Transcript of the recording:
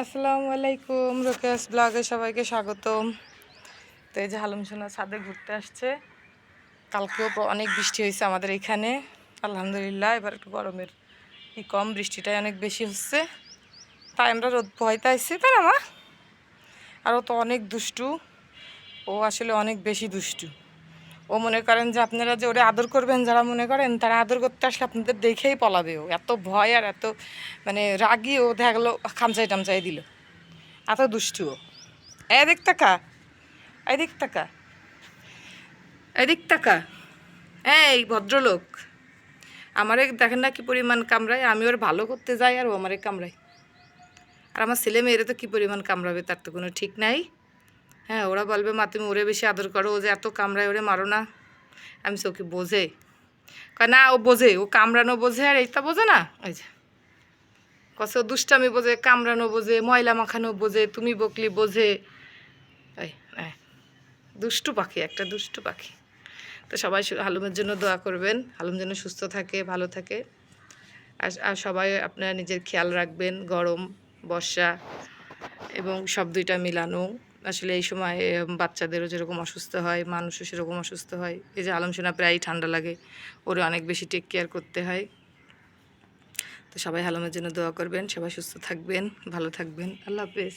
আসসালামু আলাইকুম, রোকেশ ব্লগে সবাইকে স্বাগতম। তো এই যে হালুম সোনা ছাদে ঘুরতে আসছে। কালকেও অনেক বৃষ্টি হয়েছে আমাদের এখানে। আলহামদুলিল্লাহ, এবার একটু গরমের কি কম, বৃষ্টিটাই অনেক বেশি হচ্ছে। তাই আমরা রোদ পোহাইতে আসছি তাই না মা? আর ও তো অনেক দুষ্টু। ও আসলে অনেক বেশি দুষ্টু। ও মনে করেন যে আপনারা যে ওরে আদর করবেন, যারা মনে করেন তারা আদর করতে আসলে আপনাদের দেখেই পলাবে ও। এত ভয় আর এত মানে রাগি ও দেখা গেলো খামচাই টামচাই দিল। এত দুষ্টু ও। এদিক তাকা এদিক তাকা এদিক তাকা। এই ভদ্রলোক, আমারে দেখেন না কি পরিমাণ কামড়ায়, আমি ওর ভালো করতে যাই আর ও আমারে কামড়ায়। আর আমার ছেলে মেয়েরা তো কী পরিমাণ কামড়াবে তার তো কোনো ঠিক নাই। হ্যাঁ ওরা বলবে মা তুমি ওরে বেশি আদর করো ও যে এত কামড়ায় ওরে মারো না। আমি সে ওকে বোঝে। না ও বোঝে ও কামড়ানো বোঝে আর এইটা বোঝে না? ওই যে। কত দুষ্টামি বোঝে কামড়ানো বোঝে ময়লা মাখানো বোঝে তুমি বকলি বোঝে। এই, দুষ্টু পাখি একটা দুষ্টু পাখি। তো সবাই হালুমের জন্য দোয়া করবেন হালুম যেন সুস্থ থাকে ভালো থাকে। আর সবাই আপনারা নিজের খেয়াল রাখবেন গরম বর্ষা এবং সব দুইটা মিলানো। আসলে এই সময় বাচ্চাদেরও যেরকম অসুস্থ হয়, মানুষও সেরকম অসুস্থ হয়। এই যে আলম সোনা প্রায়ই ঠান্ডা লাগে, ওরে অনেক বেশি টেক কেয়ার করতে হয়। তো সবাই আলমের জন্য দোয়া করবেন, সবাই সুস্থ থাকবেন, ভালো থাকবেন। আল্লাহ হাফেজ।